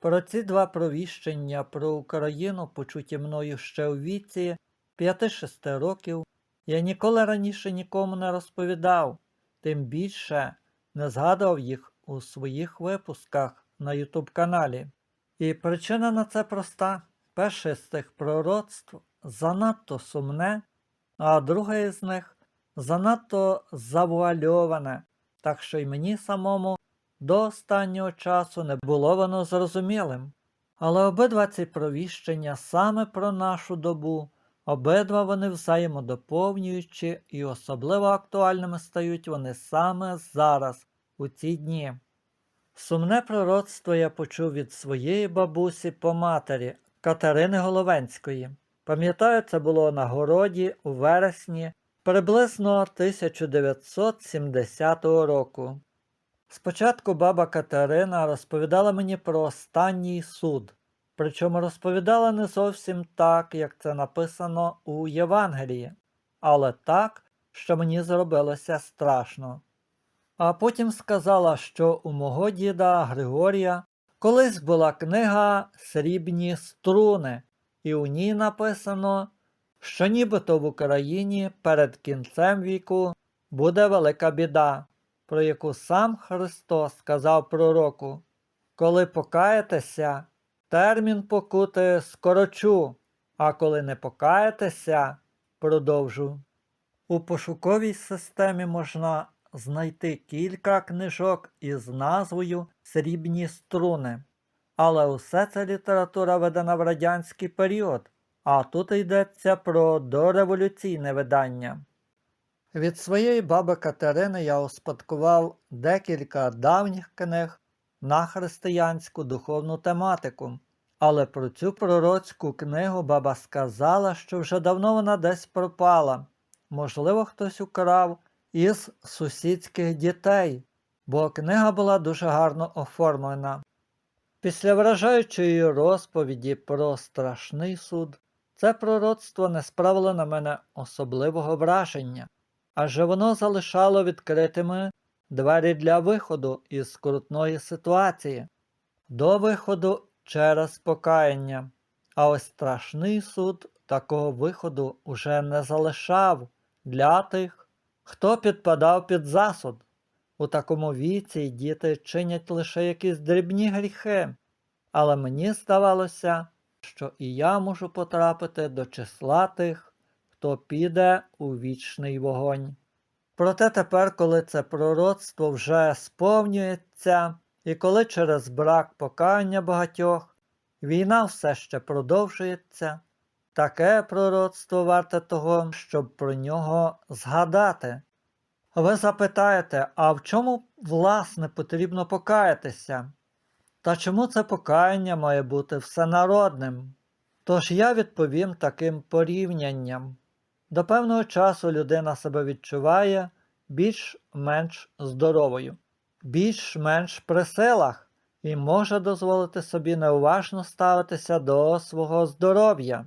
Про ці два провіщення про Україну, почуті мною ще у віці 5-6 років, я ніколи раніше нікому не розповідав, тим більше не згадував їх у своїх випусках на YouTube каналі. І причина на це проста. Перше з цих пророцтв занадто сумне, а друге із них занадто завуальоване, так що й мені самому до останнього часу не було воно зрозумілим. Але обидва ці провіщення саме про нашу добу, обидва вони взаємодоповнюючі і особливо актуальними стають вони саме зараз, у ці дні. Сумне пророцтво я почув від своєї бабусі по матері Катерини Головенської. Пам'ятаю, це було на городі у вересні приблизно 1970 року. Спочатку баба Катерина розповідала мені про останній суд, причому розповідала не зовсім так, як це написано у Євангелії, але так, що мені зробилося страшно. А потім сказала, що у мого діда Григорія колись була книга Срібні струни, і у ній написано, що нібито в Україні перед кінцем віку буде велика біда, про яку сам Христос сказав пророку. Коли покаєтеся, термін покути скорочу, а коли не покаєтеся, продовжу. У пошуковій системі можна знайти кілька книжок із назвою Срібні струни. Але усе це література видана в радянський період, а тут йдеться про дореволюційне видання. Від своєї баби Катерини я успадкував декілька давніх книг на християнську духовну тематику, але про цю пророцьку книгу баба сказала, що вже давно вона десь пропала. Можливо, хтось украв із сусідських дітей, бо книга була дуже гарно оформлена. Після вражаючої розповіді про страшний суд, це пророцтво не справило на мене особливого враження, адже воно залишало відкритими двері для виходу із скрутної ситуації, до виходу через покаяння. А ось страшний суд такого виходу уже не залишав для тих, хто підпадав під засуд. У такому віці діти чинять лише якісь дрібні гріхи, але мені здавалося, що і я можу потрапити до числа тих, хто піде у вічний вогонь. Проте тепер, коли це пророцтво вже сповнюється, і коли через брак покаяння багатьох війна все ще продовжується, таке пророцтво варте того, щоб про нього згадати. Ви запитаєте, а в чому, власне, потрібно покаятися? Та чому це покаяння має бути всенародним? Тож я відповім таким порівнянням. До певного часу людина себе відчуває більш-менш здоровою, більш-менш при силах і може дозволити собі неуважно ставитися до свого здоров'я.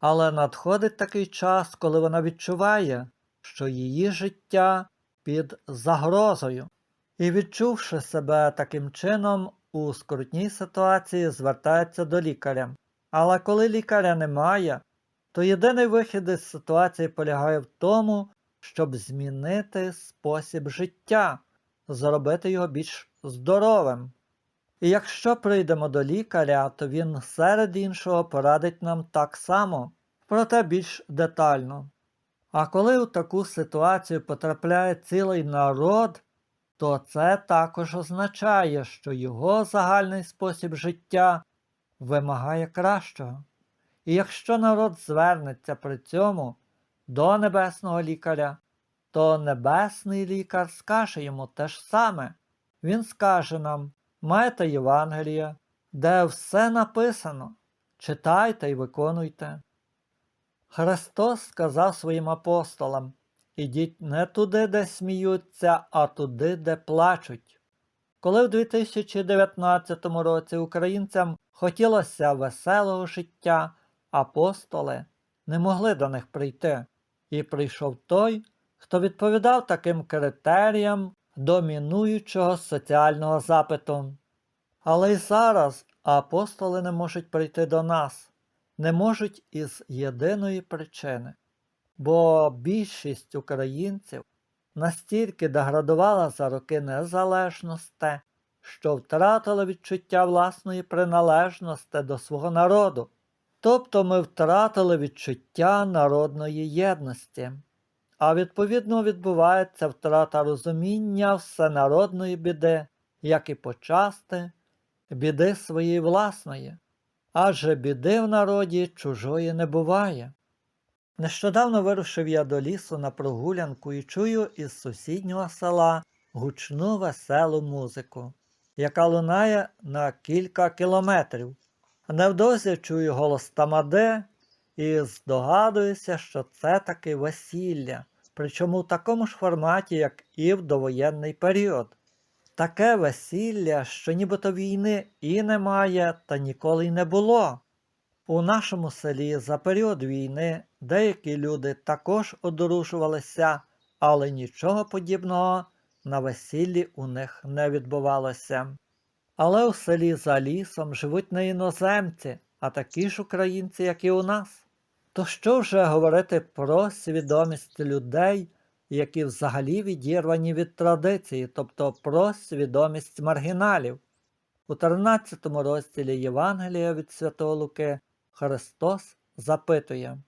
Але надходить такий час, коли вона відчуває, що її життя під загрозою, і, відчувши себе таким чином, у скрутній ситуації звертається до лікаря. Але коли лікаря немає, то єдиний вихід із ситуації полягає в тому, щоб змінити спосіб життя, зробити його більш здоровим. І якщо прийдемо до лікаря, то він серед іншого порадить нам так само, проте більш детально. А коли у таку ситуацію потрапляє цілий народ, то це також означає, що його загальний спосіб життя вимагає кращого. І якщо народ звернеться при цьому до небесного лікаря, то небесний лікар скаже йому те ж саме. Він скаже нам, маєте Євангелія, де все написано, читайте і виконуйте. Христос сказав своїм апостолам Ідіть не туди, де сміються, а туди, де плачуть. Коли в 2019 році українцям хотілося веселого життя, апостоли не могли до них прийти, і прийшов той, хто відповідав таким критеріям домінуючого соціального запиту. Але й зараз апостоли не можуть прийти до нас, не можуть із єдиної причини, бо більшість українців настільки деградувала за роки незалежності, що втратила відчуття власної приналежності до свого народу. Тобто ми втратили відчуття народної єдності, а відповідно відбувається втрата розуміння всенародної біди, як і почасти біди своєї власної, адже біди в народі чужої не буває. Нещодавно вирушив я до лісу на прогулянку і чую із сусіднього села гучну веселу музику, яка лунає на кілька кілометрів. Невдовзі чую голос тамаде і здогадуюся, що це таки весілля, причому в такому ж форматі, як і в довоєнний період. Таке весілля, що нібито війни і немає, та ніколи й не було. У нашому селі за період війни деякі люди також одружувалися, але нічого подібного на весіллі у них не відбувалося. Але у селі за лісом живуть не іноземці, а такі ж українці, як і у нас. То що вже говорити про свідомість людей, які взагалі відірвані від традиції, тобто про свідомість маргіналів? У 13 розділі Євангелія від Святого Луки Христос запитує,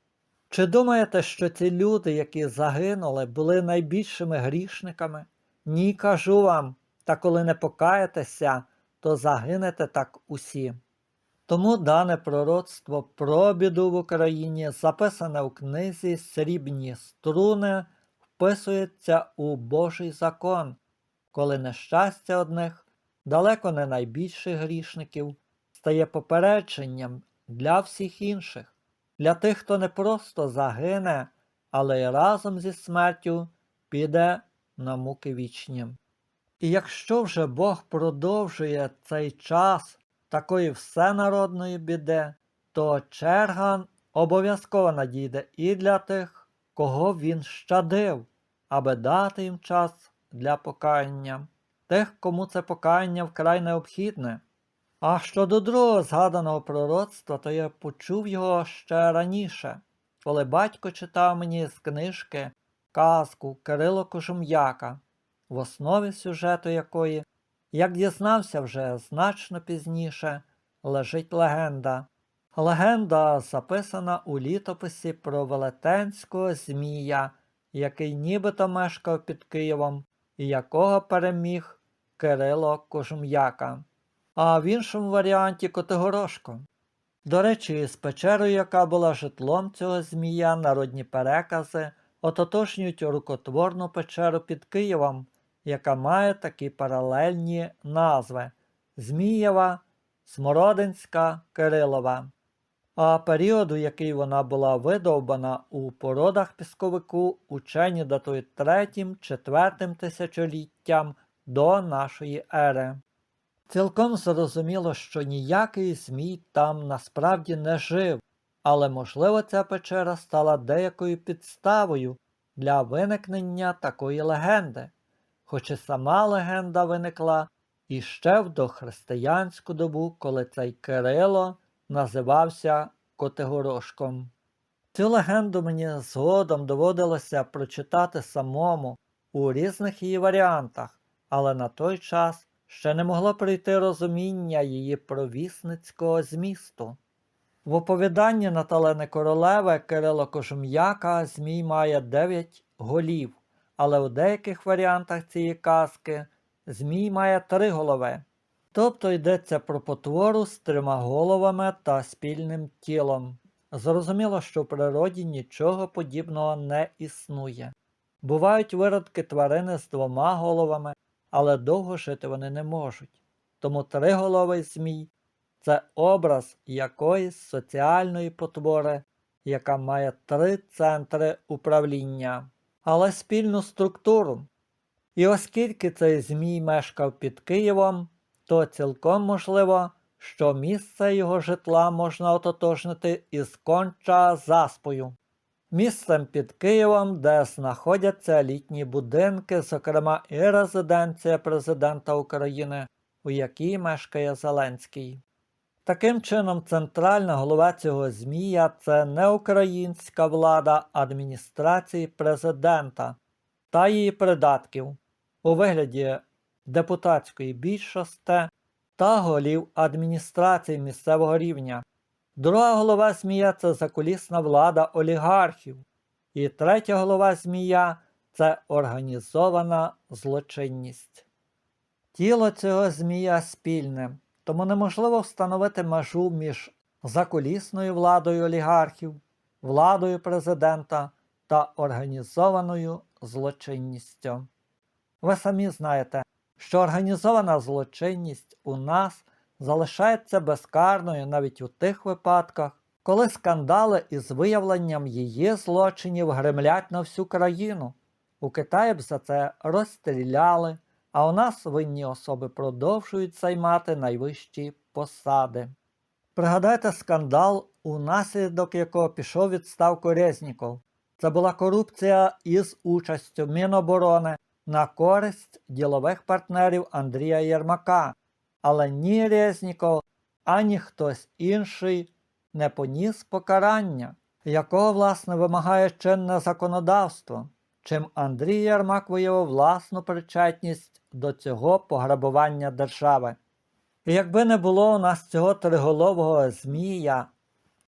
чи думаєте, що ці люди, які загинули, були найбільшими грішниками? Ні, кажу вам, та коли не покаєтеся, то загинете так усі. Тому дане пророцтво про біду в Україні, записане у книзі Срібні струни, вписується у Божий закон, коли нещастя одних, далеко не найбільших грішників, стає попередженням для всіх інших, для тих, хто не просто загине, але й разом зі смертю піде на муки вічні. І якщо вже Бог продовжує цей час такої всенародної біди, то черга обов'язково надійде і для тих, кого він щадив, аби дати їм час для покаяння, тих, кому це покаяння вкрай необхідне. А щодо другого згаданого пророцтва, то я почув його ще раніше, коли батько читав мені з книжки казку Кирило Кожум'яка, в основі сюжету якої, як дізнався вже значно пізніше, лежить легенда. Легенда записана у літописі про велетенського Змія, який нібито мешкав під Києвом і якого переміг Кирило Кожум'яка а в іншому варіанті Котигорошко. До речі, з печерою, яка була житлом цього змія, народні перекази ототожнюють рукотворну печеру під Києвом, яка має такі паралельні назви Змієва, Смородинська, Кирилова. А періоду, який вона була видовбана у породах пісковику, учені датують 3-4 тисячоліттям до нашої ери. Цілком зрозуміло, що ніякий Змій там насправді не жив, але, можливо, ця печера стала деякою підставою для виникнення такої легенди, хоч і сама легенда виникла іще в дохристиянську добу, коли цей Кирило називався Котигорошком. Цю легенду мені згодом доводилося прочитати самому у різних її варіантах, але на той час ще не могло прийти розуміння її провісницького змісту. В оповіданні Наталени Королеви Кирило Кожум'яка Змій має дев'ять голів, але у деяких варіантах цієї казки Змій має три голови. Тобто йдеться про потвору з трьома головами та спільним тілом. Зрозуміло, що в природі нічого подібного не існує. Бувають виродки тварини з двома головами, але довго жити вони не можуть. Тому триголовий змій це образ якоїсь соціальної потвори, яка має три центри управління, але спільну структуру. І оскільки цей змій мешкав під Києвом, то цілком можливо, що місце його житла можна ототожнити із конча заспою. Місцем під Києвом, де знаходяться літні будинки, зокрема і резиденція президента України, у якій мешкає Зеленський. Таким чином, центральна голова цього змія це не українська влада адміністрації президента та її придатків у вигляді депутатської більшості та голів адміністрації місцевого рівня. Друга голова змія це закулісна влада олігархів. І третя голова змія це організована злочинність. Тіло цього змія спільне, тому неможливо встановити межу між закулісною владою олігархів, владою президента та організованою злочинністю. Ви самі знаєте, що організована злочинність у нас залишається безкарною навіть у тих випадках, коли скандали із виявленням її злочинів гремлять на всю країну. У Китаї б за це розстріляли, а у нас винні особи продовжують займати найвищі посади. Пригадайте скандал, унаслідок якого пішов відставку Резніков. Це була корупція із участю Міноборони на користь ділових партнерів Андрія Єрмака, але ні Резніков, ані хтось інший не поніс покарання, якого, власне, вимагає чинне законодавство, чим Андрій Єрмак виявив власну причетність до цього пограбування держави. І якби не було у нас цього триголового змія,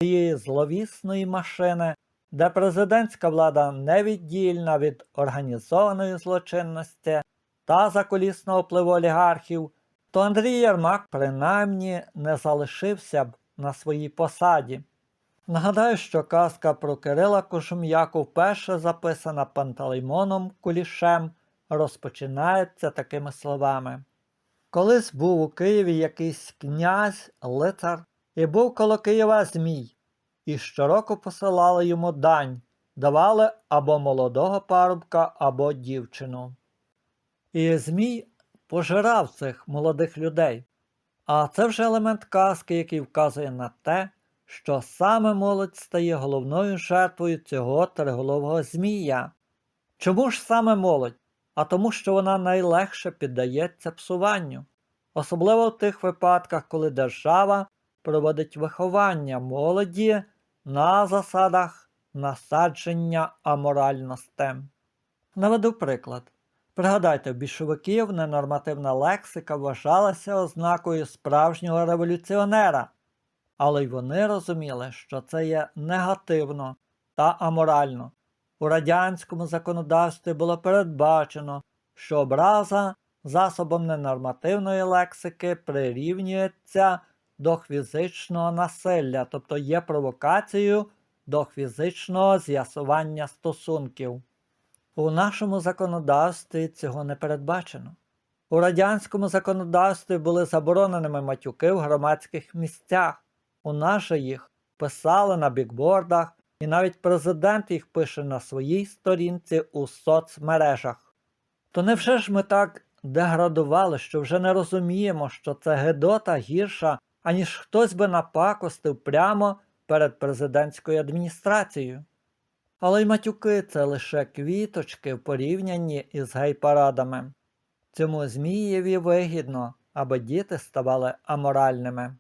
цієї зловісної машини, де президентська влада невіддільна від організованої злочинності та закулісного впливу олігархів, то Андрій Єрмак принаймні не залишився б на своїй посаді. Нагадаю, що казка про Кирила Кожум'яку вперше записана Пантелеймоном Кулішем, розпочинається такими словами. Колись був у Києві якийсь князь, лицар, і був коло Києва Змій, і щороку посилали йому дань, давали або молодого парубка, або дівчину. І Змій пожирав цих молодих людей. А це вже елемент казки, який вказує на те, що саме молодь стає головною жертвою цього триголового змія. Чому ж саме молодь? А тому, що вона найлегше піддається псуванню, особливо в тих випадках, коли держава проводить виховання молоді на засадах насадження аморальності. Наведу приклад. Пригадайте, в більшовиків ненормативна лексика вважалася ознакою справжнього революціонера, але й вони розуміли, що це є негативно та аморально. У радянському законодавстві було передбачено, що образа засобом ненормативної лексики прирівнюється до фізичного насилля, тобто є провокацією до фізичного з'ясування стосунків. У нашому законодавстві цього не передбачено. У радянському законодавстві були забороненими матюки в громадських місцях. У нас же їх писали на бікбордах, і навіть президент їх пише на своїй сторінці у соцмережах. То невже ж ми так деградували, що вже не розуміємо, що це гедота гірша, аніж хтось би напакостив прямо перед президентською адміністрацією? Але й матюки це лише квіточки в порівнянні із гей-парадами. Цьому Змієві вигідно, аби діти ставали аморальними.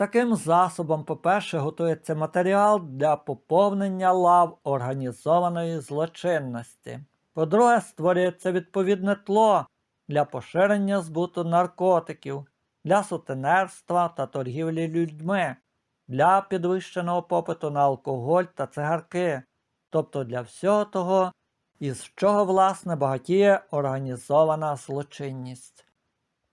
Таким засобом, по-перше, готується матеріал для поповнення лав організованої злочинності. По-друге, створюється відповідне тло для поширення збуту наркотиків, для сутенерства та торгівлі людьми, для підвищеного попиту на алкоголь та цигарки, тобто для всього того, із чого власне багатіє організована злочинність.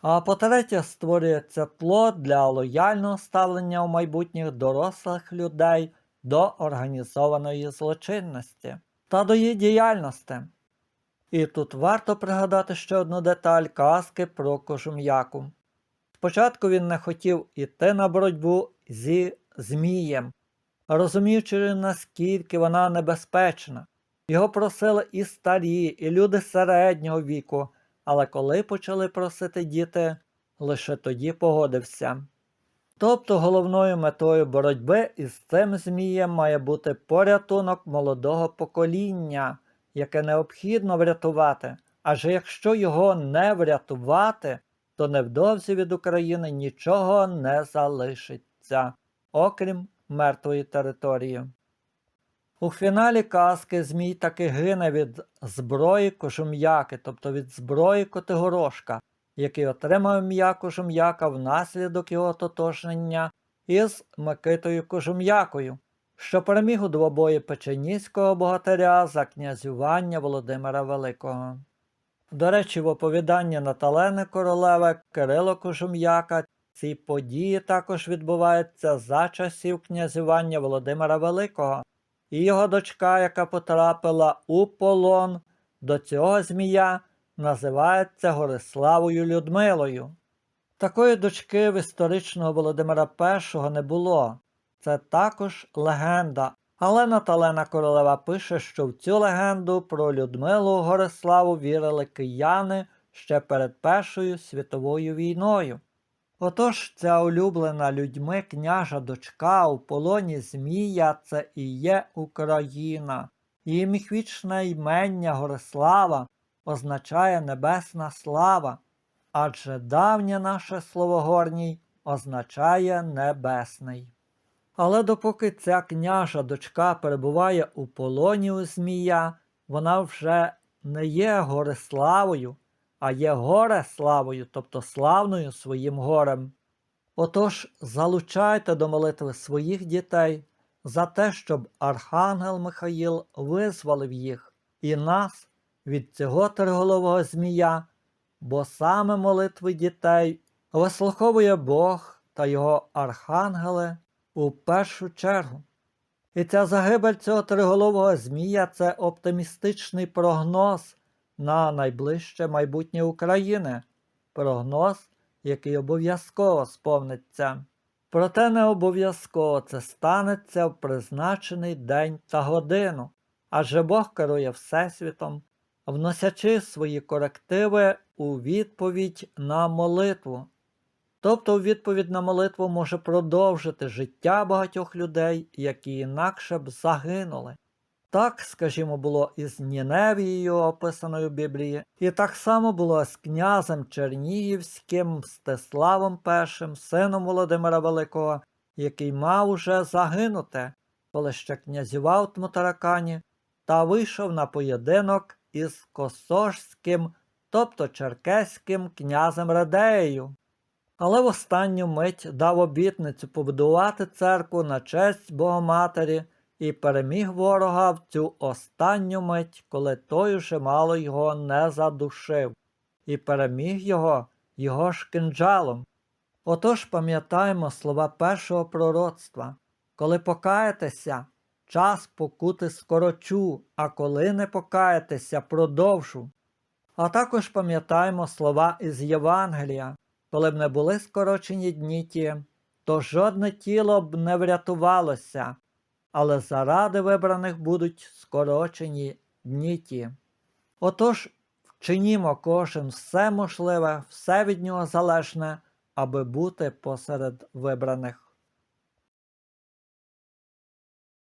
А по-третє, створюється плод для лояльного ставлення у майбутніх дорослих людей до організованої злочинності та до її діяльності. І тут варто пригадати ще одну деталь казки про кожум'яку. Спочатку він не хотів іти на боротьбу зі Змієм, розуміючи, наскільки вона небезпечна. Його просили і старі, і люди середнього віку, але коли почали просити діти, лише тоді погодився. Тобто головною метою боротьби із цим Змієм має бути порятунок молодого покоління, яке необхідно врятувати, адже якщо його не врятувати, то невдовзі від України нічого не залишиться, окрім мертвої території. У фіналі казки Змій таки гине від зброї кожум'яки, тобто від зброї Котигорошка, який отримав ім'я кожум'яка внаслідок його тотожнення із Микитою Кожум'якою, що переміг у двобої печеніського богатиря за князювання Володимира Великого. До речі, в оповіданні Наталени Королеви Кирило Кожум'яка ці події також відбуваються за часів князювання Володимира Великого, і його дочка, яка потрапила у полон до цього змія, називається Гориславою Людмилою. Такої дочки в історичного Володимира І не було. Це також легенда. Але Наталена Королева пише, що в цю легенду про Людмилу Гориславу вірили кияни ще перед Першою світовою війною. Отож, ця улюблена людьми княжа дочка у полоні Змія це і є Україна. Її міхвічне ймення Горислава означає небесна слава, адже давнє наше слово горній означає небесний. Але допоки ця княжа дочка перебуває у полоні у Змія, вона вже не є Гориславою, а є горе славою, тобто славною своїм горем. Отож, залучайте до молитви своїх дітей за те, щоб Архангел Михаїл визволив їх і нас від цього триголового змія, бо саме молитви дітей вислуховує Бог та його архангели у першу чергу. І ця загибель цього триголового змія це оптимістичний прогноз на найближче майбутнє України, прогноз, який обов'язково сповниться. Проте не обов'язково це станеться в призначений день та годину, адже Бог керує Всесвітом, вносячи свої корективи у відповідь на молитву. Тобто у відповідь на молитву може продовжити життя багатьох людей, які інакше б загинули. Так, скажімо, було із Ніневією, описаною в Біблії, і так само було з князем Чернігівським Мстиславом І, сином Володимира Великого, який мав уже загинути, коли ще князював Тмутаракані, та вийшов на поєдинок із Косожським, тобто Черкеським князем Радеєю. Але в останню мить дав обітницю побудувати церкву на честь Богоматері і переміг ворога в цю останню мить, коли той уже мало його не задушив, і переміг його його ж кинджалом. Отож пам'ятаємо слова першого пророцтва коли покаєтеся, час покути скорочу, а коли не покаєтеся, продовжу. А також пам'ятаємо слова із Євангелія коли б не були скорочені дні ті, то жодне тіло б не врятувалося, але заради вибраних будуть скорочені дні ті. Отож, вчинімо кожен все можливе, все від нього залежне, аби бути посеред вибраних.